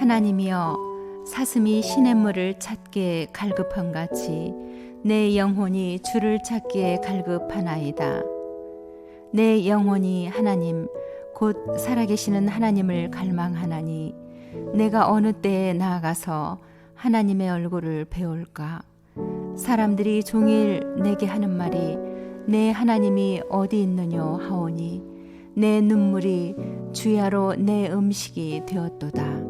하나님이여 사슴이 시냇물을 찾기에 갈급한 같이 내 영혼이 주를 찾기에 갈급하나이다. 내 영혼이 하나님 곧 살아계시는 하나님을 갈망하나니 내가 어느 때에 나아가서 하나님의 얼굴을 배울까? 사람들이 종일 내게 하는 말이 내 하나님이 어디 있느뇨 하오니 내 눈물이 주야로 내 음식이 되었도다.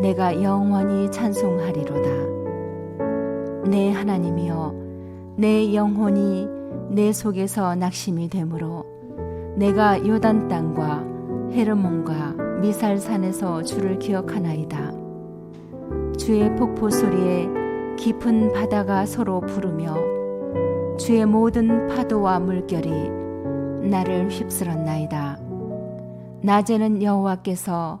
내가 영원히 찬송하리로다. 내 하나님이여, 내 영혼이 내 속에서 낙심이 되므로 내가 요단 땅과 헤르몬과 미살산에서 주를 기억하나이다. 주의 폭포 소리에 깊은 바다가 서로 부르며 주의 모든 파도와 물결이 나를 휩쓸었나이다. 낮에는 여호와께서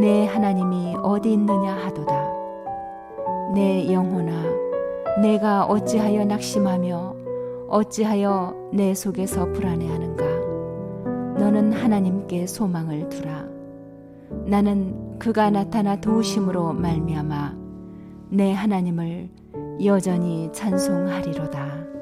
내 하나님이 어디 있느냐 하도다. 내 영혼아, 내가 어찌하여 낙심하며 어찌하여 내 속에서 불안해하는가? 너는 하나님께 소망을 두라. 나는 그가 나타나 도우심으로 말미암아 내 하나님을 여전히 찬송하리로다.